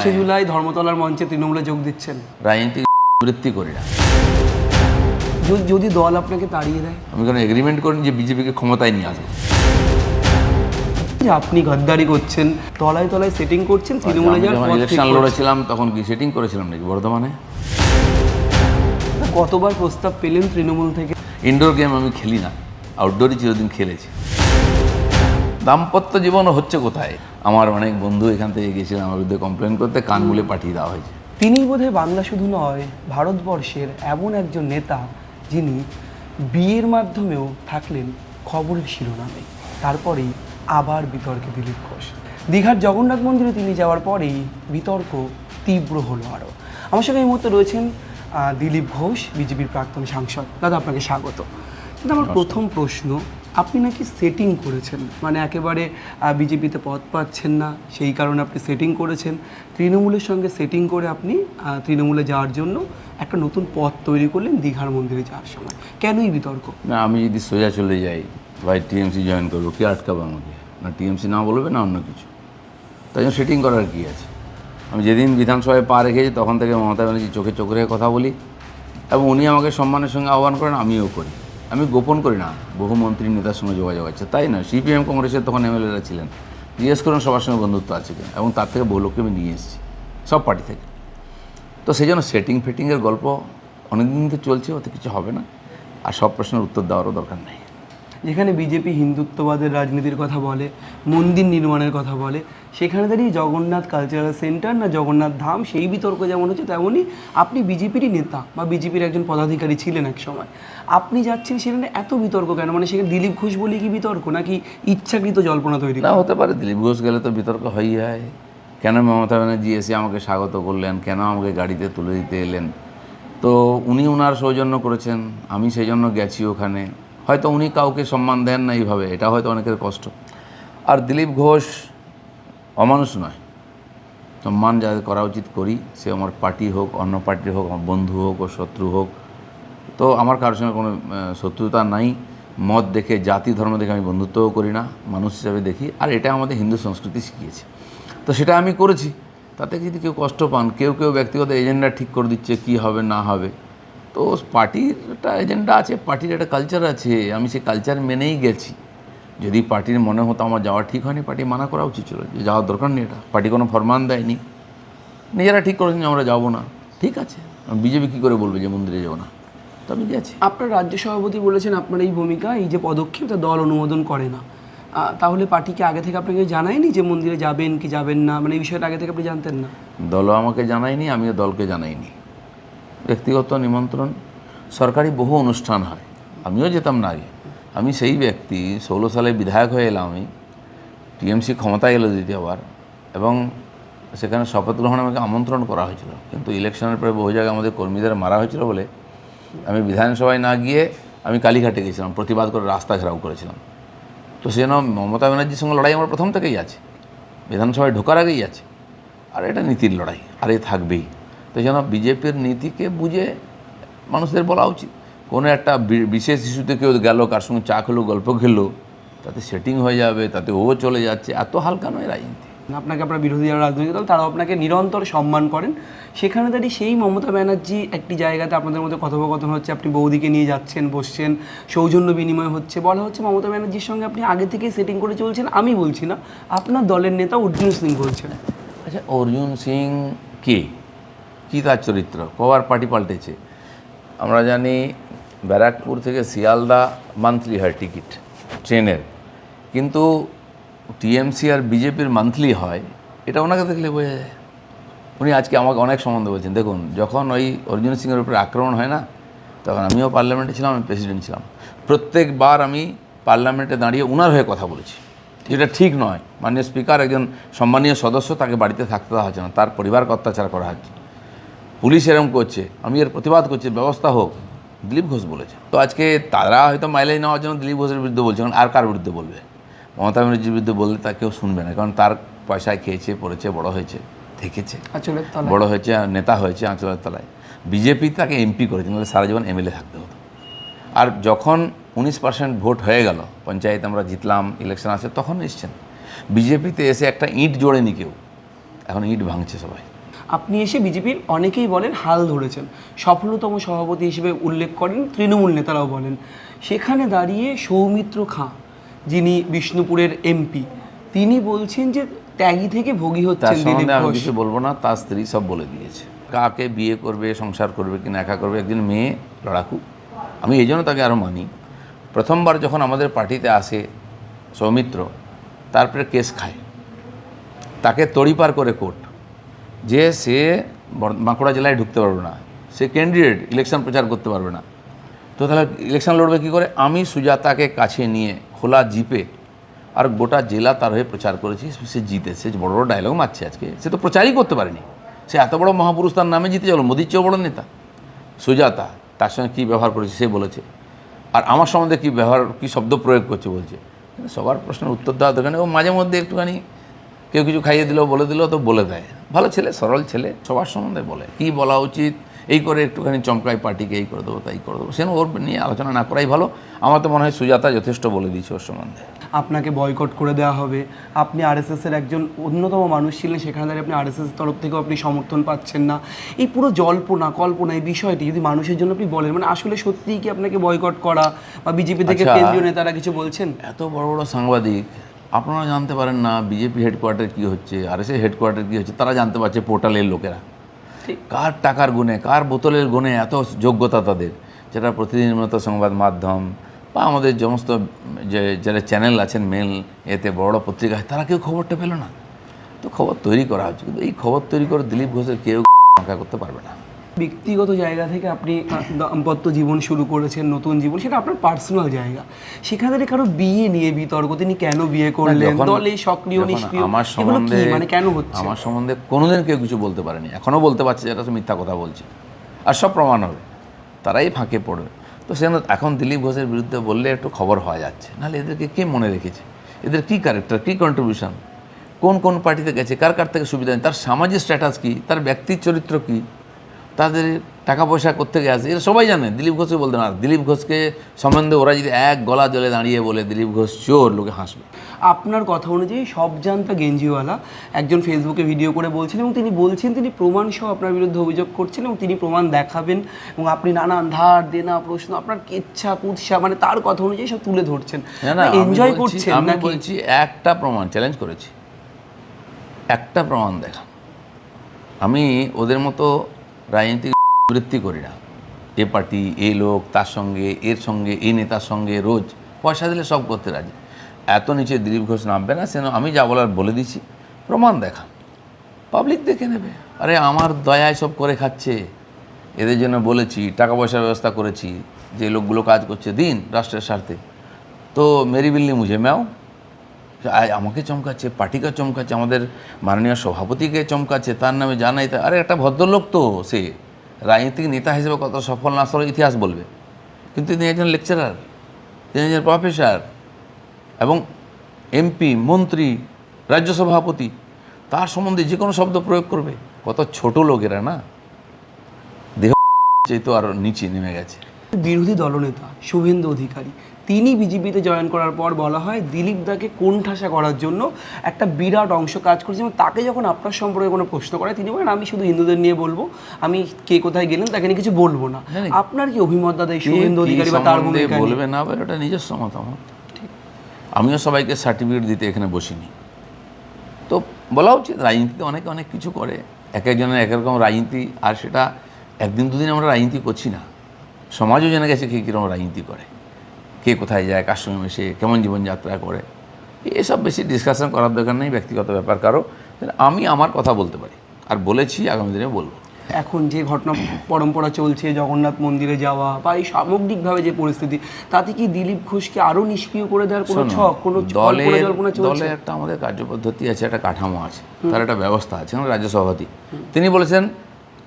একুশে জুলাই ধর্মতলার মঞ্চে তৃণমূলে যোগ দিচ্ছেন। রাজনীতি বৃত্তি করি না। যদি- দল আপনাকে তাড়িয়ে দেয়। আমি কোনো এগ্রিমেন্ট করিনি যে বিজেপিকে ক্ষমতায় নিয়ে আসব। আপনি গদ্দারি করছেন তলায় তলায় সেটিং করছেন তৃণমূলে যাওয়ার ইলেকশন লড়েছিলাম তখন কি সেটিং করেছিলাম নাকি বর্ধমানে? কতবার প্রস্তাব পেলেন তৃণমূল থেকে? ইনডোর গেম আমি খেলি না। আউটডোরই চিরদিন খেলেছি। দাম্পত্য জীবন হচ্ছে কোথায়? আমার অনেক বন্ধু এখান থেকে গেছিলেন আমার বিরুদ্ধে কমপ্লেন করতে কান মুলে পাঠিয়ে দেওয়া হয়েছে। তিনি বোধহয় বাংলা শুধু নয় ভারতবর্ষের এমন একজন নেতা যিনি বিয়ের মাধ্যমেও থাকলেন খবরের শিরোনামে। তারপরেই আবার বিতর্কে দিলীপ ঘোষ। দীঘার জগন্নাথ মন্দিরে তিনি যাওয়ার পরেই বিতর্ক তীব্র হলো আরও আমার সঙ্গে এই মুহূর্তে রয়েছেন দিলীপ ঘোষ বিজেপির প্রাক্তন সাংসদ। দাদা আপনাকে স্বাগত। কিন্তু আমার প্রথম প্রশ্ন আপনি নাকি সেটিং করেছেন? মানে একেবারে বিজেপিতে পদ পাচ্ছেন না, সেই কারণে আপনি সেটিং করেছেন। তৃণমূলের সঙ্গে সেটিং করে আপনি তৃণমূলে যাওয়ার জন্য একটা নতুন পথ তৈরি করলেন দীঘার মন্দিরে যাওয়ার সময়। কেনই বিতর্ক? না, আমি যদি সোজা চলে যাই, ভাই টিএমসি জয়েন করব, কি আটকাবে আমাকে? না, টিএমসি না বলবে, না অন্য কিছু। তাই জন্য সেটিং করার কী আছে? আমি যেদিন বিধানসভায় পা রেখেছি, তখন থেকে মমতা ব্যানার্জি চোখে চোখে কথা বলি, এবং উনি আমাকে সম্মানের সঙ্গে আহ্বান করেন, আমিও করি। আমি গোপন করি না, বহু মন্ত্রী নেতার সঙ্গে যোগাযোগ আছে। তাই না? সিপিএম কংগ্রেসের তখন এমএলএরা ছিলেন। জিজ্ঞেস করুন সবার সঙ্গে বন্ধুত্ব আছে কিনা, এবং তার থেকে বহু লোককে আমি নিয়ে এসেছি, সব পার্টি থেকে। তো সেই জন্য সেটিং ফেটিংয়ের গল্প অনেকদিন থেকে চলছে ওতে কিছু হবে না। আর সব প্রশ্নের উত্তর দেওয়ারও দরকার নেই। যেখানে বিজেপি হিন্দুত্ববাদের রাজনীতির কথা বলে, মন্দির নির্মাণের কথা বলে সেখানে দাঁড়িয়ে জগন্নাথ কালচারাল সেন্টার না জগন্নাথ ধাম, সেই বিতর্ক যেমন হচ্ছে তেমনই আপনি বিজেপিরই নেতা বা বিজেপির একজন পদাধিকারী ছিলেন এক সময়। আপনি যাচ্ছেন সেখানে এত বিতর্ক কেন? মানে সেখানে দিলীপ ঘোষ বলে কি বিতর্ক নাকি ইচ্ছাকৃত জল্পনা তৈরি না, হতে পারে দিলীপ ঘোষ গেলে তো বিতর্ক হয়েই হয়। কেন মমতা ব্যানার্জি এসে আমাকে স্বাগত করলেন? কেন আমাকে গাড়িতে তুলে দিতে এলেন? তো উনি ওনার সৌজন্য করেছেন, আমি সেই জন্য গেছি ওখানে। হয়তো উনি কাউকে সম্মান দেন না এইভাবে, এটা হয়তো অনেকের কষ্ট। আর দিলীপ ঘোষ অমানুষ নয়। সম্মান যা করা উচিত করি, সে আমার পার্টি হোক, অন্য পার্টি হোক, আমার বন্ধু হোক ও শত্রু হোক। তো আমার কারোর সঙ্গে কোনো শত্রুতা নাই। মত দেখে, জাতি ধর্ম দেখে আমি বন্ধুত্বও করি না, মানুষ হিসাবে দেখি। আর এটা আমাদের হিন্দু সংস্কৃতি শিখিয়েছে। তো সেটা আমি করেছি। তাতে যদি কেউ কষ্ট পান, কেউ কেউ ব্যক্তিগত এজেন্ডা ঠিক করে দিচ্ছে, কি হবে, না হবে। তো পার্টির একটা এজেন্ডা আছে পার্টির একটা কালচার আছে আমি সেই কালচার মেনেই গেছি। যদি পার্টির মনে হতো আমার যাওয়া ঠিক হয়নি পার্টি মানা করা উচিত ছিল। যে যাওয়ার দরকার নেই এটা। পার্টি কোনো ফরমান দেয়নি। নিজেরা ঠিক করেছেন যে আমরা যাব না। ঠিক আছে। বিজেপি কী করে বলবে যে মন্দিরে যাব না? তো আমি গেছি। আপনার রাজ্য সভাপতি বলেছেন আপনার এই ভূমিকা এই যে পদক্ষেপ তা দল অনুমোদন করে না। তাহলে পার্টিকে আগে থেকে আপনাকে জানায়নি যে মন্দিরে যাবেন কি যাবেন না? মানে এই বিষয়টা আগে থেকে আপনি জানতেন না? দলও আমাকে জানায়নি আমিও দলকে জানাইনি। ব্যক্তিগত নিমন্ত্রণ, সরকারি বহু অনুষ্ঠান হয়। আমিও যেতাম না আগে। আমি সেই ব্যক্তি, ষোলো সালে বিধায়ক হয়ে এলাম আমি। টিএমসি ক্ষমতায় এলো দ্বিতীয়বার এবং সেখানে শপথ গ্রহণে আমাকে আমন্ত্রণ করা হয়েছিল। কিন্তু ইলেকশনের পরে বহু জায়গায় আমাদের কর্মীদের মারা হয়েছিল বলে আমি বিধানসভায় না গিয়ে আমি কালীঘাটে গেছিলাম, প্রতিবাদ করে রাস্তা ঘেরাও করেছিলাম। তো সেজন্য মমতা ব্যানার্জির সঙ্গে লড়াই আমার প্রথম থেকেই আছে। বিধানসভায় ঢোকার আগেই আছে। আর এটা নীতির লড়াই, আর এ থাকবেই। তো যেন বিজেপির নীতিকে বুঝে মানুষদের বলা উচিত। কোনো একটা বিশেষ ইস্যুতে কেউ গেল কার সঙ্গে চা খেলো গল্প খেলো তাতে সেটিং হয়ে যাবে তাতে ও চলে যাচ্ছে এত হালকা নয় রাজনীতি। আপনাকে আপনার বিরোধী যারা রাজনৈতিক দল তারাও আপনাকে নিরন্তর সম্মান করেন। সেখানে দাঁড়িয়ে সেই মমতা ব্যানার্জি একটি জায়গাতে আপনাদের মধ্যে কথোপকথন হচ্ছে আপনি বৌদিকে নিয়ে যাচ্ছেন বসছেন সৌজন্য বিনিময় হচ্ছে বলা হচ্ছে মমতা ব্যানার্জির সঙ্গে আপনি আগে থেকে সেটিং করে চলছেন আমি বলছি না আপনার দলের নেতা অর্জুন সিং বলছেন। আচ্ছা অর্জুন সিং কে? কী তার চরিত্র? কবার পার্টি পাল্টেছে। আমরা জানি ব্যারাকপুর থেকে শিয়ালদা মান্থলি হয় টিকিট, ট্রেনের। কিন্তু টিএমসি আর বিজেপির মান্থলি হয়, এটা ওনাকে দেখলে বোঝা যায়। উনি আজকে আমাকে অনেক সম্বন্ধে বলছেন। দেখুন, যখন ওই অর্জুন সিংয়ের উপরে আক্রমণ হয় না, তখন আমিও পার্লামেন্টে ছিলাম, আমি প্রেসিডেন্ট ছিলাম। প্রত্যেকবার আমি পার্লামেন্টে দাঁড়িয়ে ওনার হয়ে কথা বলেছি। এটা ঠিক নয়। মাননীয় স্পিকার একজন সম্মানীয় সদস্য তাকে বাড়িতে থাকতে দেওয়া হচ্ছে না, তার পরিবারকে অত্যাচার করা হচ্ছে পুলিশ এরম করছে আমি এর প্রতিবাদ করছি ব্যবস্থা হোক দিলীপ ঘোষ বলেছে। তো আজকে তারা হয়তো মাইলেজ নেওয়ার জন্য দিলীপ ঘোষের বিরুদ্ধে বলছে কারণ আর কার বিরুদ্ধে বলবে? মমতা ব্যানার্জির বিরুদ্ধে বললে তা কেউ শুনবে না কারণ তার পয়সায় খেয়েছে পড়েছে বড় হয়েছে থেকেছে। আচলের বড় হয়েছে নেতা হয়েছে আঞ্চলের তলায়। বিজেপি তাকে এমপি করেছে নাহলে সারা জীবন এমএলএ থাকতে হতো। আর যখন উনিশ পার্সেন্ট ভোট হয়ে গেল পঞ্চায়েত আমরা জিতলাম ইলেকশন আসে তখন এসছেন। বিজেপিতে এসে একটা ইঁট জোড়েনি কেউ এখন ইট ভাঙছে সবাই। আপনি এসে বিজেপির অনেকেই বলেন হাল ধরেছেন। সফলতম সভাপতি হিসেবে উল্লেখ করেন তৃণমূল নেতারাও বলেন। সেখানে দাঁড়িয়ে সৌমিত্র খাঁ যিনি বিষ্ণুপুরের এমপি তিনি বলছেন যে ত্যাগী থেকে ভোগী হচ্ছেন দিলীপ আমি কিছু বলব না তার স্ত্রী সব বলে দিয়েছে। কাকে বিয়ে করবে সংসার করবে কিনা একা করবে একদিন মেয়ে লড়াকু। আমি এই জন্য তাকে আরও মানি। প্রথমবার যখন আমাদের পার্টিতে আসে সৌমিত্র তারপরে কেস খায়। তাকে তড়িপার করে কোর্ট। যে সে বাঁকুড়া জেলায় ঢুকতে পারবে না। সে ক্যান্ডিডেট ইলেকশন প্রচার করতে পারবে না। তো তাহলে ইলেকশন লড়বে কী করে? আমি সুজাতাকে কাছে নিয়ে খোলা জিপে আর গোটা জেলা তার হয়ে প্রচার করেছি, সে জিতেছে বড় বড় ডায়লগ মারছে আজকে। সে তো প্রচারই করতে পারেনি। সে এত বড় মহাপুরুষ তার নামে জিতে যাব মোদির চেয়েও বড় নেতা। সুজাতা তার সঙ্গে কী ব্যবহার করেছে সে বলেছে। আর আমার সম্বন্ধে কী ব্যবহার, কী শব্দ প্রয়োগ করছে বলছে? সবার প্রশ্নের উত্তর দেওয়া দোকানে ও মাঝে মধ্যে একটুখানি কেউ কিছু খাইয়ে দিল বলে দিল তো বলে দেয়। ভালো ছেলে সরল ছেলে সবার সম্বন্ধে বলে। কী বলা উচিত? এই করে একটুখানি চমকাই পার্টিকে এই করে দেবো তাই করে দেবো। সে ওর নিয়ে আলোচনা না করাই ভালো। আমার তো মনে হয় সুজাতা যথেষ্ট বলে দিয়েছে ওর সম্বন্ধে। আপনাকে বয়কট করে দেওয়া হবে। আপনি আরএসএস এর একজন অন্যতম মানুষ ছিলেন সেখানে দাঁড়িয়ে আপনি আরএসএস তরফ থেকেও আপনি সমর্থন পাচ্ছেন না। এই পুরো জল্পনা কল্পনা এই বিষয়টি যদি মানুষের জন্য আপনি বলেন মানে আসলে সত্যিই কি আপনাকে বয়কট করা বা বিজেপি থেকে আচ্ছা। কেন্দ্রীয় নেতারা কিছু বলছেন? এত বড় বড় সাংবাদিক আপনারা জানতে পারেন না বিজেপি হেডকোয়ার্টার কী হচ্ছে আর এসে হেডকোয়ার্টার কী হচ্ছে তারা জানতে পারছে পোর্টালের লোকেরা। কার টাকার গুণে কার বোতলের গুণে এত যোগ্যতা তাদের? যেটা প্রতিদিনের মতো সংবাদ মাধ্যম বা আমাদের সমস্ত যে যারা চ্যানেল আছেন মেল এতে বড় বড় পত্রিকা তারা কেউ খবরটা পেল না। তো খবর তৈরি করা হচ্ছে কিন্তু এই খবর তৈরি করে দিলীপ ঘোষের কেউ ফাঁকা করতে পারবে না। ব্যক্তিগত জায়গা থেকে আপনি দাম্পত্য জীবন শুরু করেছেন নতুন জীবন সেটা আপনার পার্সোনাল জায়গা। সেখানে দাঁড়িয়ে কারও বিয়ে নিয়ে বিতর্ক তিনি কেন বিয়ে করলেন? দলে সক্রিয় নিষ্ক্রিয় আমার সম্বন্ধে মানে কেন হচ্ছে? আমার সম্বন্ধে কোনোদিন কেউ কিছু বলতে পারেনি। এখনও বলতে পারছে যেটা সে মিথ্যা কথা বলছে। আর সব প্রমাণ হবে। তারাই ফাঁকে পড়বে। তো সে এখন দিলীপ ঘোষের বিরুদ্ধে বললে একটু খবর হওয়া যাচ্ছে। নাহলে এদেরকে কে মনে রেখেছে? এদের কী ক্যারেক্টার কী কন্ট্রিবিউশন কোন কোন পার্টিতে গেছে? কার কার থেকে সুবিধা নেই তার সামাজিক স্ট্যাটাস কী? তার ব্যক্তির চরিত্র কী? তাদের টাকা পয়সা কোথেকে আসে এরা সবাই জানে দিলীপ ঘোষকে বলতে না। দিলীপ ঘোষকে সম্বন্ধে ওরা যদি এক গলা জলে দাঁড়িয়ে বলে দিলীপ ঘোষ চোর লোকে হাসবে। আপনার কথা অনুযায়ী সব জানতা গেঞ্জিওয়ালা একজন ফেসবুকে ভিডিও করে বলছেন এবং তিনি বলছেন তিনি প্রমাণ সহ আপনার বিরুদ্ধে অভিযোগ করছেন এবং তিনি প্রমাণ দেখাবেন এবং আপনি নানান ধার দেনা প্রশ্ন আপনার কেচ্ছা কুৎসা মানে তার কথা অনুযায়ী সব তুলে ধরছেন। এনজয় বলছি- করছেন আমি বলছি একটা প্রমাণ চ্যালেঞ্জ করেছি। একটা প্রমাণ দেখা আমি ওদের মতো রাজনীতিক বৃত্তি করি না। এ পার্টি, এ লোক, তার সঙ্গে, এর সঙ্গে এই নেতার সঙ্গে, রোজ পয়সা দিলে সব করতে রাজি। এত নিচে দিলীপ ঘোষ নামবে না, সেন আমি যা বলার বলে দিছি। প্রমাণ দেখা পাবলিক দেখে নেবে। আরে আমার দয়ায় সব করে খাচ্ছে। এদের জন্য বলেছি টাকা পয়সার ব্যবস্থা করেছি, যে লোকগুলো কাজ করছে, দিন রাষ্ট্রের স্বার্থে। তো মেরি বিল্লি মুঝে ম্যাও। আমাকে চমকাচ্ছে, পার্টিকে চমকাচ্ছে, আমাদের মাননীয় সভাপতিকে চমকাচ্ছে, তার নামে জানাই তা, আরে একটা ভদ্রলোক তো সে, রাজনীতিক নেতা হিসেবে কত সফল না সফল ইতিহাস বলবে। কিন্তু তিনি একজন লেকচারার তিনি একজন প্রফেসর এবং এমপি মন্ত্রী, রাজ্য সভাপতি, তার সম্বন্ধে যে কোনো শব্দ প্রয়োগ করবে। কত ছোট লোকেরা না? দেহ তো আরও নিচে নেমে গেছে। বিরোধী দলনেতা, শুভেন্দু অধিকারী তিনি বিজেপিতে জয়েন করার পর বলা হয় দিলীপ দাকে কোণঠাসা করার জন্য একটা বিরাট অংশ কাজ করছে এবং তাকে যখন আপনার সম্পর্কে কোনো প্রশ্ন করে তিনি বলেন আমি শুধু হিন্দুদের নিয়ে বলব আমি কে কোথায় গেলেন তাকে নিয়ে কিছু বলব না। আপনার কি অভিমত দাদা এই শুভেন্দু অধিকারী বা তার? বলবে না ওটা নিজস্ব মতামত। আমিও সবাইকে সার্টিফিকেট দিতে এখানে বসিনি। তো বলা উচিত রাজনীতিতে অনেকে অনেক কিছু করে। এক একজনের এক এক রকম রাজনীতি আর সেটা একদিন দুদিন আমরা রাজনীতি করছি না। সমাজও জেনে গেছে কে কীরকম রাজনীতি করে। কে কোথায় যায় কার সঙ্গে মেশে কেমন জীবনযাত্রা করে এসব বেশি ডিসকাশন করার দরকার নেই ব্যক্তিগত ব্যাপার কারও। আমি আমার কথা বলতে পারি আর বলেছি আগামী দিনে বলব। এখন যে ঘটনা পরম্পরা চলছে জগন্নাথ মন্দিরে যাওয়া বা এই সামগ্রিকভাবে যে পরিস্থিতি তাতে কি দিলীপ ঘোষকে আরও নিষ্ক্রিয় করে দেওয়ার কোনো ছক কোনো দলের জল্পনা দলে একটা আমাদের কার্যপদ্ধতি আছে একটা কাঠামো আছে তার একটা ব্যবস্থা আছে যেমন রাজ্য সভাপতি। তিনি বলেছেন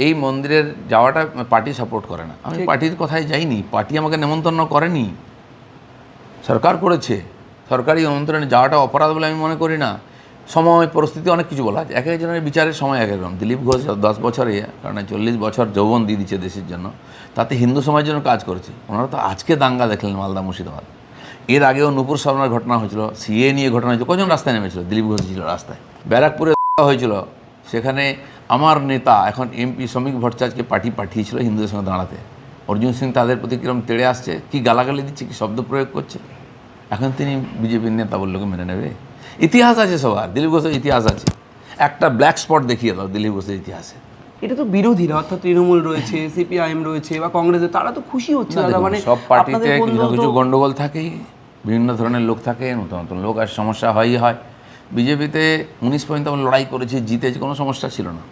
এই মন্দিরের যাওয়াটা পার্টি সাপোর্ট করে না। আমি পার্টির কথায় যাইনি পার্টি আমাকে নেমন্তন্ন করেনি। সরকার করেছে, সরকারি নিমন্ত্রণে যাওয়াটা অপরাধ বলে আমি মনে করি না। সময়, পরিস্থিতি অনেক কিছু বলা আছে। এক একজনের বিচারের সময় এক এক রকম। দিলীপ ঘোষ দশ বছরে, কারণ চল্লিশ বছর যৌবন দিয়ে দিচ্ছে দেশের জন্য, তাতে হিন্দু সমাজের জন্য কাজ করেছে। ওনারা তো আজকে দাঙ্গা দেখলেন মালদা, মুর্শিদাবাদ। এর আগেও নুপুর সামনার ঘটনা হয়েছিল, সিএ নিয়ে ঘটনা হয়েছিল। কজন রাস্তায় নেমেছিল? দিলীপ ঘোষ ছিল রাস্তায়। ব্যারাকপুরে হয়েছিল। সেখানে আমার নেতা, এখন এমপি, শ্রমিক ভট্টাচার্যকে পার্টি পাঠিয়েছিল হিন্দুদের সঙ্গে দাঁড়াতে। অর্জুন সিং তাদের প্রতি কীরকম তেড়ে আসছে? কি গালাগালি দিচ্ছে? কি শব্দ প্রয়োগ করছে? এখন তিনি বিজেপির নেতা বললোকে মেনে নেবে। ইতিহাস আছে সবার দিলীপ ঘোষের ইতিহাস আছে। একটা ব্ল্যাক স্পট দেখিয়ে দাও দিলীপ ঘোষের ইতিহাসে। এটা তো বিরোধীরা অর্থাৎ তৃণমূল রয়েছে সিপিআইএম রয়েছে বা কংগ্রেসের তারা তো খুশি হচ্ছে দাদা মানে সব পার্টিতে কিছু কিছু গন্ডগোল থাকেই বিভিন্ন ধরনের লোক থাকে নতুন নতুন লোক আর সমস্যা হয়ই হয়। বিজেপিতে উনিশ পর্যন্ত আমরা লড়াই করেছি জিতেছি কোনো সমস্যা ছিল না।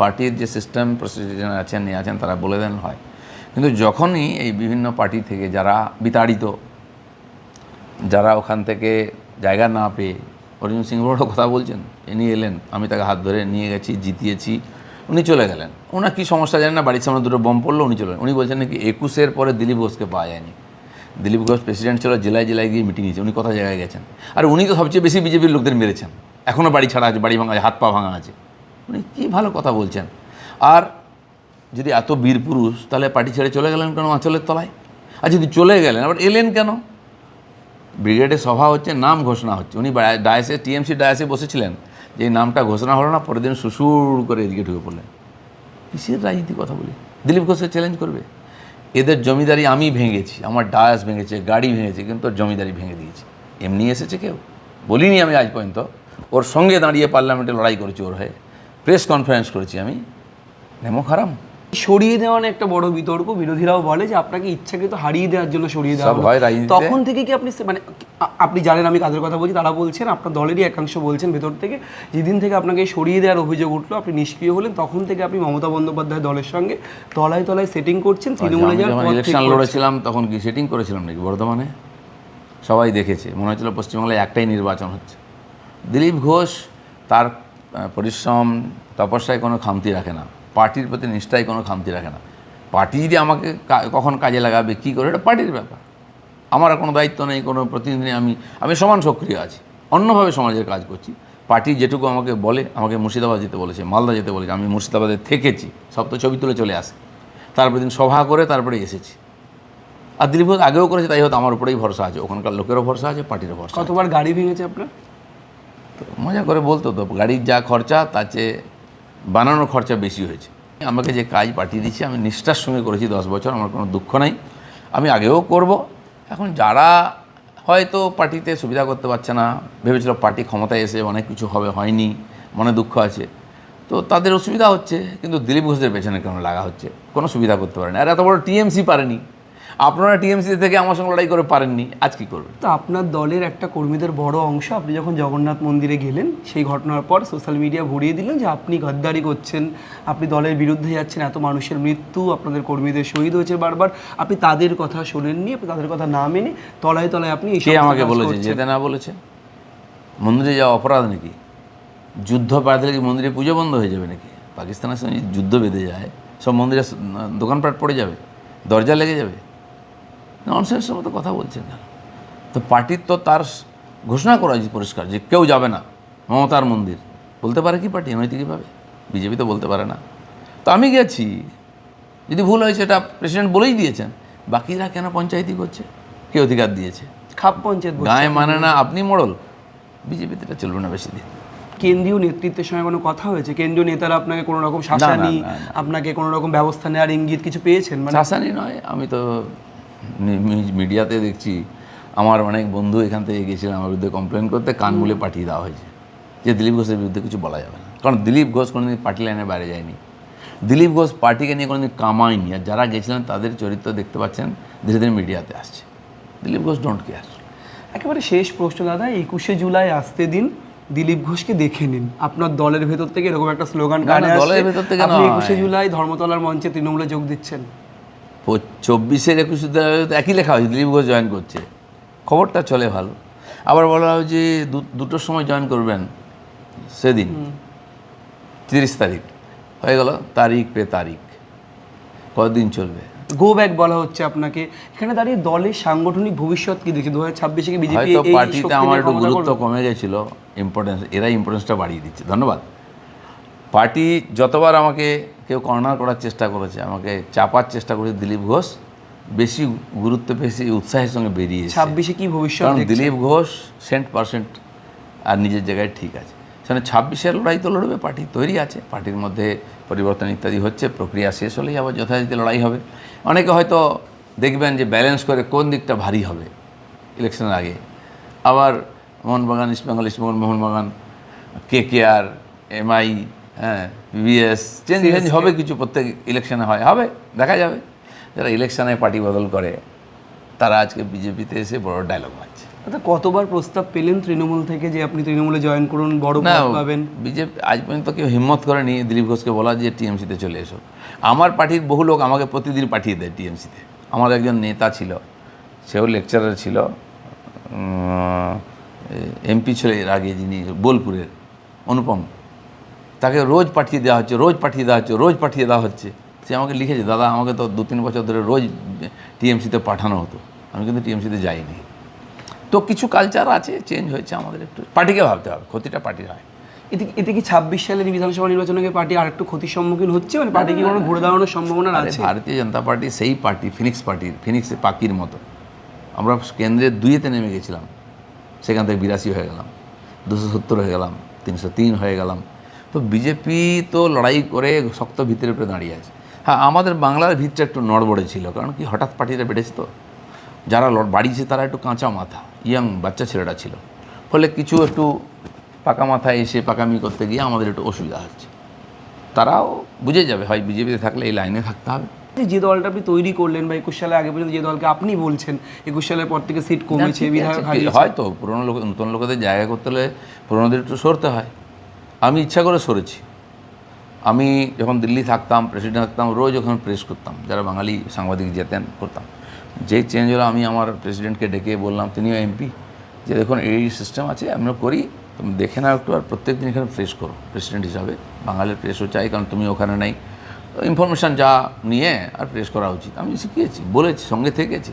পার্টির যে সিস্টেম প্রসিডিউর আছেন নিয়ে আছেন তারা বলে দেন হয়। কিন্তু যখনই এই বিভিন্ন পার্টি থেকে যারা বিতাড়িত, যারা ওখান থেকে জায়গা না পেয়ে অর্জুন সিং বড় কথা বলছেন ইনি এলেন, আমি তাকে হাত ধরে নিয়ে গেছি, জিতিয়েছি, উনি চলে গেলেন। ওনার কী সমস্যা জানেন না? বাড়ির সামনে দুটো বম পড়ল, উনি চলে। উনি বলছেন নাকি একুশের পরে দিলীপ ঘোষকে পাওয়া যায়নি। দিলীপ ঘোষ প্রেসিডেন্ট ছিল, জেলায় জেলায় গিয়ে মিটিং হয়েছে উনি কোথায় জায়গায় গেছেন? আর উনি তো সবচেয়ে বেশি বিজেপির লোকদের মেরেছেন। এখনও বাড়ি ছাড়া আছে, বাড়ি ভাঙা আছে, হাত পা ভাঙা আছে। উনি কী ভালো কথা বলছেন? আর যদি এত বীর পুরুষ, তাহলে পার্টি ছেড়ে চলে গেলেন কেন আঁচলের তলায়? আর যদি চলে গেলেন, আবার এলেন কেন? ব্রিগেডের সভা হচ্ছে, নাম ঘোষণা হচ্ছে। উনি ডায়াসে, টিএমসি ডায়াসে বসেছিলেন যে নামটা ঘোষণা হলো না, পরের দিন সুসুর করে এদিকে ঢুকে পড়লেন। কিসের রাজনীতি কথা বলি? দিলীপ ঘোষকে চ্যালেঞ্জ করবে? এদের জমিদারি আমি ভেঙেছি, আমার ডায়াস ভেঙেছে, গাড়ি ভেঙেছে, কিন্তু জমিদারি ভেঙে দিয়েছি। এমনি এসেছে কেউ? বলিনি আমি আজ পর্যন্ত। ওর সঙ্গে দাঁড়িয়ে পার্লামেন্টে লড়াই করেছি ওর হয়ে। প্রেস কনফারেন্স করেছি আমি। নেমো খারাম। সরিয়ে দেওয়া একটা বড় বিতর্ক। বিরোধীরাও বলে যে আপনাকে ইচ্ছাকৃত হারিয়ে দেওয়ার জন্য সরিয়ে দেওয়া হয়। তখন থেকে কি আপনি মানে আপনি জানেন আমি কাদের কথা বলছি তারা বলছেন আপনার দলেরই একাংশ বলছেন ভেতর থেকে। যেদিন থেকে আপনাকে সরিয়ে দেওয়ার অভিযোগ উঠল আপনি নিষ্ক্রিয় হলেন তখন থেকে আপনি মমতা বন্দ্যোপাধ্যায় দলের সঙ্গে তলায় তলায় সেটিং করছেন তৃণমূলে ইলেকশন লড়েছিলাম তখন কি সেটিং করেছিলাম নাকি বর্ধমানে? সবাই দেখেছে। মনে হচ্ছিল পশ্চিমবাংলায় একটাই নির্বাচন হচ্ছে। দিলীপ ঘোষ তার পরিশ্রম তপস্যায় কোনো খামতি রাখে না। পার্টির প্রতি নিষ্ঠায় কোনো খামতি রাখে না। পার্টি যদি আমাকে কখন কাজে লাগাবে কী করে এটা পার্টির ব্যাপার। আমার কোনো দায়িত্ব নেই কোনো প্রতিনিধি নেই আমি আমি সমান সক্রিয় আছি। অন্যভাবে সমাজের কাজ করছি। পার্টি যেটুকু আমাকে বলে আমাকে মুর্শিদাবাদ যেতে বলেছে মালদা যেতে বলেছে আমি মুর্শিদাবাদে থেকেছি সব তো ছবি তুলে চলে আসে। তারপরে দিন সভা করে তারপরে এসেছি। আর দিলীপ ঘোষ আগেও করেছে তাই হয়তো আমার উপরেই ভরসা আছে। ওখানকার লোকেরও ভরসা আছে পার্টিরও ভরসা কতবার গাড়ি ভেঙেছে আপনার? তো মজা করে বলতো তো গাড়ির যা খরচা তার চেয়ে বানানোর খরচা বেশি হয়েছে। আমাকে যে কাজ পাঠিয়ে দিচ্ছে আমি নিষ্ঠার সঙ্গে করেছি দশ বছর, আমার কোনো দুঃখ নাই। আমি আগেও করব। এখন যারা হয়তো পার্টিতে সুবিধা করতে পারছে না, ভেবেছিল পার্টি ক্ষমতায় এসে অনেক কিছু হবে, হয়নি, মনে দুঃখ আছে। তো তাদের অসুবিধা হচ্ছে, কিন্তু দিলীপ ঘোষের পেছনে কেন লাগা হচ্ছে? কোনো সুবিধা করতে পারেনি আর এত বড় টিএমসি পারেনি। আপনারা টিএমসি থেকে আমার সঙ্গে লড়াই করে পারেননি আজ কী করবে তো আপনার দলের একটা কর্মীদের বড় অংশ আপনি যখন জগন্নাথ মন্দিরে গেলেন সেই ঘটনার পর সোশ্যাল মিডিয়া ভরিয়ে দিলেন যে আপনি গদ্দারি করছেন আপনি দলের বিরুদ্ধে যাচ্ছেন এত মানুষের মৃত্যু আপনাদের কর্মীদের শহীদ হয়েছে বারবার আপনি তাদের কথা শোনেননি আপনি তাদের কথা না মেনে তলায় তলায় আপনি কে আমাকে বলেছে যেতে না বলেছে? মন্দিরে যাওয়া অপরাধ নাকি? যুদ্ধ পাড়া দিলে কি মন্দিরে পুজো বন্ধ হয়ে যাবে নাকি? পাকিস্তানের সঙ্গে যুদ্ধ বেঁধে যায় সব মন্দিরে দোকানপাট পড়ে যাবে দরজা লেগে যাবে? ননসেন্সের মতো কথা বলছেন কেন? তো পার্টির তো তার ঘোষণা করা হয়েছে পরিষ্কার যে কেউ যাবে না মমতার মন্দির। বলতে পারে কি পার্টি? নৈতিকভাবে বিজেপি তো বলতে পারে না। তো আমি গেছি। যদি ভুল হয়েছে এটা প্রেসিডেন্ট বলেই দিয়েছেন। বাকিরা কেন পঞ্চায়েতি করছে? কে অধিকার দিয়েছে? খাপ পঞ্চায়েত। গায়ে মানে না আপনি মোড়ল। বিজেপিতে এটা চলবে না বেশি দিন। কেন্দ্রীয় নেতৃত্বের সঙ্গে কোনো কথা হয়েছে? কেন্দ্রীয় নেতারা আপনাকে কোনো রকম শাসানি আপনাকে কোনো রকম ব্যবস্থা নেওয়ার ইঙ্গিত কিছু পেয়েছেন? মানে শাসানি নয় আমি তো মিডিয়াতে দেখছি আমার অনেক বন্ধু এখান থেকে গেছিলেন আমার বিরুদ্ধে কমপ্লেন করতে কান মুলে পাঠিয়ে দেওয়া হয়েছে। যে দিলীপ ঘোষের বিরুদ্ধে কিছু বলা যাবে না। কারণ দিলীপ ঘোষ কোনোদিন পার্টি লাইনের বাইরে যায়নি। দিলীপ ঘোষ পার্টিকে নিয়ে কোনোদিন কামায়নি। আর যারা গেছিলেন তাদের চরিত্র দেখতে পাচ্ছেন ধীরে ধীরে মিডিয়াতে আসছে। দিলীপ ঘোষ ডোন্ট কেয়ার একেবারে শেষ প্রশ্ন দাদা একুশে জুলাই আসতে দিন দিলীপ ঘোষকে দেখে নিন। আপনার দলের ভেতর থেকে এরকম একটা স্লোগান দলের ভেতর থেকে একুশে জুলাই ধর্মতলার মঞ্চে তৃণমূলে যোগ দিচ্ছেন। চব্বিশের একুশে একই লেখা হয়েছে দিলীপ ঘোষ জয়েন করছে। খবরটা চলে ভালো। আবার বলা হয় যে দু- দুটোর সময় জয়েন করবেন সেদিন তিরিশ তারিখ। হয়ে গেল তারিখ পে তারিখ। কতদিন চলবে? গো ব্যাক বলা হচ্ছে আপনাকে। এখানে দাঁড়িয়ে দলের সাংগঠনিক ভবিষ্যৎ কি দেখে দু হাজার ছাব্বিশে কি বিজেপি পার্টিতে আমার একটু গুরুত্ব কমে গেছিল ইম্পর্টেন্স এরা ইম্পর্টেন্সটা বাড়িয়ে দিচ্ছে। ধন্যবাদ। পার্টি যতবার আমাকে কেউ কর্নার করার চেষ্টা করেছে। আমাকে চাপার চেষ্টা করেছে দিলীপ ঘোষ। বেশি গুরুত্ব বেশি উৎসাহের সঙ্গে বেরিয়েছে। ছাব্বিশে কি ভবিষ্যৎ কারণ দিলীপ ঘোষ সেন্ট পার্সেন্ট আর নিজের জায়গায় ঠিক আছে। সেখানে ছাব্বিশের লড়াই তো লড়বে পার্টি তৈরি আছে পার্টির মধ্যে পরিবর্তন ইত্যাদি হচ্ছে প্রক্রিয়া শেষ হলেই আবার যথারীতি লড়াই হবে। অনেকে হয়তো দেখবেন যে ব্যালেন্স করে কোন দিকটা ভারী হবে ইলেকশনের আগে। আবার মোহনবাগান ইস্টবেঙ্গল ইস্টবেঙ্গল মোহনবাগান কে কে আর এমআই হ্যাঁ বিএস চেঞ্জ চেঞ্জ হবে কিছু প্রত্যেক ইলেকশনে হয় হবে দেখা যাবে। যারা ইলেকশনে পার্টি বদল করে তারা আজকে বিজেপিতে এসে বড় ডায়লগ মারছে আচ্ছা কতবার প্রস্তাব পেলেন তৃণমূল থেকে যে আপনি তৃণমূলে জয়েন করুন বড় না পাবেন? বিজেপি আজ পর্যন্ত কেউ হিম্মত করেনি দিলীপ ঘোষকে বলা যে টিএমসিতে চলে এসো। আমার পার্টির বহু লোক আমাকে প্রতিদিন পাঠিয়ে দেয় টিএমসিতে আমার একজন নেতা ছিল সেও লেকচারার ছিল এমপি ছিল এর আগে যিনি বোলপুরের অনুপম। তাকে রোজ পাঠিয়ে দেওয়া হচ্ছে রোজ পাঠিয়ে দেওয়া হচ্ছে রোজ পাঠিয়ে দেওয়া হচ্ছে। সে আমাকে লিখেছে দাদা আমাকে তো দু তিন বছর ধরে রোজ টিএমসিতে পাঠানো হতো। আমি কিন্তু টিএমসিতে যাইনি। তো কিছু কালচার আছে চেঞ্জ হয়েছে আমাদের একটু। পার্টিকে ভাবতে হবে ক্ষতিটা পার্টির হয় এতে এতে কি ছাব্বিশ সালের বিধানসভা নির্বাচনে পার্টি আর একটু ক্ষতির সম্মুখীন হচ্ছে? মানে পার্টি কি কোনো ঘুরে দাঁড়ানোর সম্ভাবনা আছে? ভারতীয় জনতা পার্টি সেই পার্টি ফিনিক্স পার্টির ফিনিক্স পাখির মতো। আমরা কেন্দ্রের দুইয়েতে নেমে গেছিলাম। সেখান থেকে বিরাশি হয়ে গেলাম দুশো সত্তর হয়ে গেলাম তিনশো তিন হয়ে গেলাম। তো বিজেপি তো লড়াই করে শক্ত ভিতের উপরে দাঁড়িয়ে আছে। হ্যাঁ আমাদের বাংলার ভিতটা একটু নড়বড়ে ছিল কারণ কি হঠাৎ পার্টিটা বেড়েছে তো। যারা লড় বাড়িয়েছে তারা একটু কাঁচা মাথা ইয়াং বাচ্চা ছেলেটা ছিল। ফলে কিছু একটু পাকা মাথায় এসে পাকামি করতে গিয়ে আমাদের একটু অসুবিধা হচ্ছে। তারাও বুঝে যাবে হয় বিজেপিতে থাকলে এই লাইনে থাকতে হবে। যে যে দলটা আপনি তৈরি করলেন বা একুশ সালে আগে পর্যন্ত যে দলকে আপনি বলছেন একুশ সালের পর থেকে সিট কমেছে বিধায়ক হয়তো পুরনো লোক নতুন লোকেদের জায়গা করতে হলে পুরনোদের একটু সরতে হয়। আমি ইচ্ছা করে সরেছি। আমি যখন দিল্লি থাকতাম প্রেসিডেন্ট থাকতাম, রোজ ওখানে প্রেস করতাম, যারা বাঙালি সাংবাদিক যেতেন করতাম। যেই চেঞ্জ হলো, আমি আমার প্রেসিডেন্টকে ডেকে বললাম, তিনিও এমপি যে দেখুন, এই সিস্টেম আছে আমরা করি। তুমি দেখে নাও একটু, আর প্রত্যেক দিন এখানে প্রেস করো প্রেসিডেন্ট হিসাবে। বাঙালির প্রেসও চাই, কারণ তুমি ওখানে নাই। ইনফরমেশান যা নিয়ে আর প্রেস করা উচিত। আমি শিখিয়েছি, বলেছি, সঙ্গে থেকেছি।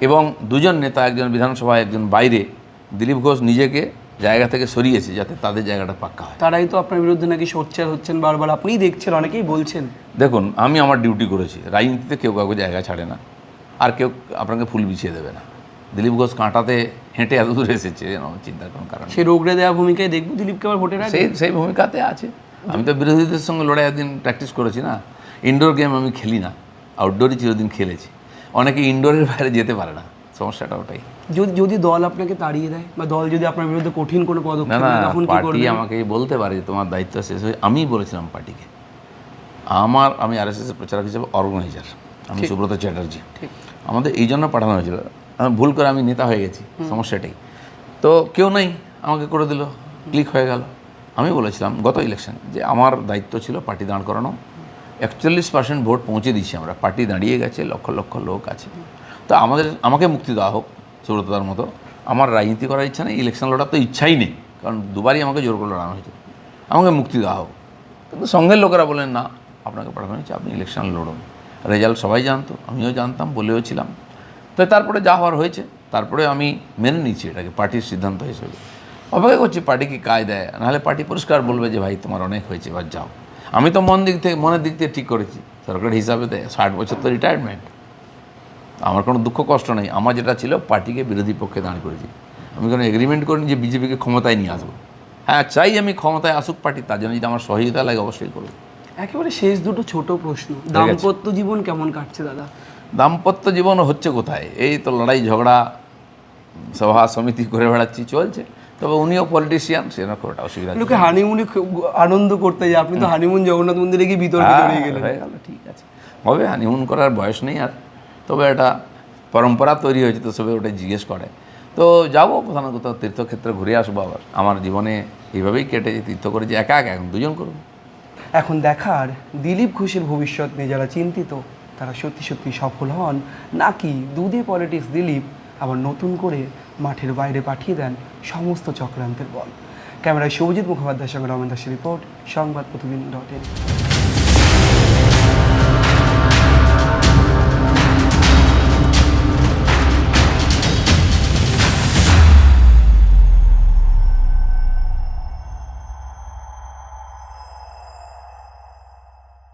এবং দুজন নেতা, একজন বিধানসভায়, একজন বাইরে, দিলীপ ঘোষ নিজেকে জায়গা থেকে সরিয়েছে যাতে তাদের জায়গাটা পাক্কা হয়। তারাই তো আপনার বিরুদ্ধে নাকি সোচ্চার হচ্ছেন বারবার। আপনিই দেখছেন অনেকেই বলছেন। দেখুন আমি আমার ডিউটি করেছি। রাজনীতিতে কেউ কাউকে জায়গা ছাড়ে না। আর কেউ আপনাকে ফুল বিছিয়ে দেবে না। দিলীপ ঘোষ কাঁটাতে হেঁটে এত দূর এসেছে চিন্তার কোনো কারণ সেই রোগড়ে দেওয়া ভূমিকায় দেখব দিলীপকে আবার ভোটের আগে? সেই সেই ভূমিকাতে আছে। আমি তো বিরোধীদের সঙ্গে লড়াই একদিন প্র্যাকটিস করেছি না? ইনডোর গেম আমি খেলি না। আউটডোরই চিরদিন খেলেছি। অনেকে ইনডোরের বাইরে যেতে পারে না। সমস্যাটা ওটাই। যদি যদি দল আপনাকে তাড়িয়ে দেয় বা দল যদি আপনার বিরুদ্ধে কঠিন কোনো পদক্ষেপ না তখন কি পার্টি আমাকে বলতে পারে যে তোমার দায়িত্ব শেষ হয়ে আমিই বলেছিলাম পার্টিকে। আমার আমি আর এস এর প্রচারক হিসেবে অর্গানাইজার আমি সুব্রত চ্যাটার্জি। আমাদের এই জন্য পাঠানো হয়েছিল। ভুল করে আমি নেতা হয়ে গেছি সমস্যাটাই তো কেউ নাই আমাকে করে দিল ক্লিক হয়ে গেল। আমি বলেছিলাম গত ইলেকশন যে আমার দায়িত্ব ছিল পার্টি দাঁড় করানো। একচল্লিশ পার্সেন্ট ভোট পৌঁছে দিচ্ছি আমরা পার্টি দাঁড়িয়ে গেছে লক্ষ লক্ষ লোক আছে। তো আমাদের, আমাকে মুক্তি দেওয়া হোক সুব্রতদার মতো। আমার রাজনীতি করার ইচ্ছা নেই ইলেকশন লড়ার তো ইচ্ছাই নেই, কারণ দুবারই আমাকে জোর করে লড়ানো হয়েছে। আমাকে মুক্তি দেওয়া হোক। কিন্তু সঙ্গের লোকেরা বলেন, না, আপনাকে পাঠানো হয়েছে, আপনি ইলেকশন লড়ুন। রেজাল্ট সবাই জানতো, আমিও জানতাম, বলেও ছিলাম। তো তারপরে যা হওয়ার হয়েছে, তারপরে আমি মেনে নিচ্ছি এটাকে, পার্টির সিদ্ধান্ত হিসেবে। অপেক্ষা করছি, পার্টি কি কাজ দেয় নাহলে পার্টি পরিষ্কার বলবে যে, ভাই, তোমার অনেক হয়েছে, এবার যাও। আমি তো মন দিক থেকে, মনের দিক থেকে ঠিক করেছি। সরকার হিসাবে দেয়, ষাট বছর তো রিটায়ারমেন্ট আমার কোনো দুঃখ কষ্ট নেই। আমার যেটা ছিল পার্টিকে বিরোধী পক্ষে দাঁড় করেছি। আমি কোনো এগ্রিমেন্ট করিনি যে বিজেপিকে ক্ষমতায় নিয়ে আসব। হ্যাঁ চাই আমি ক্ষমতায় আসুক পার্টি তার জন্য যদি আমার সহযোগিতা লাগে অবশ্যই করব। একেবারে শেষ দুটো ছোট প্রশ্ন। দাম্পত্য জীবন কেমন কাটছে দাদা? দাম্পত্য জীবন হচ্ছে কোথায়? এই তো লড়াই ঝগড়া সভা সমিতি করে বেড়াচ্ছি চলছে। তবে উনিও পলিটিশিয়ান সেরকম খুব একটা অসুবিধা। লোকে হানিমুনে আনন্দ করতে যায়। আপনি তো হানিমুন জগন্নাথ মন্দিরে গিয়ে বিতর্কে হ্যাঁ, গেলেন। হয়ে গেল ঠিক আছে। হবে হানিমুন করার বয়স নেই আর। তবে এটা পরম্পরা তৈরি হয়েছে, তো সবাই ওটা জিজ্ঞেস করে। তো যাব কোথাও না কোথাও তীর্থক্ষেত্রে ঘুরে আসব আবার। আমার জীবনে এইভাবেই কেটেছে তীর্থ করেছি, একা একা এখন দুজন করব। এখন দেখার দিলীপ ঘোষের ভবিষ্যৎ নিয়ে যারা চিন্তিত, তারা সত্যি সত্যি সফল হন। নাকি দুধে পলিটিক্স দিলীপ আবার নতুন করে মাঠের বাইরে পাঠিয়ে দেন সমস্ত চক্রান্তের বল? ক্যামেরায় সৌজিৎ মুখোপাধ্যায়ের সঙ্গে রমেন দাসের রিপোর্ট, সংবাদ প্রতিদিন ডট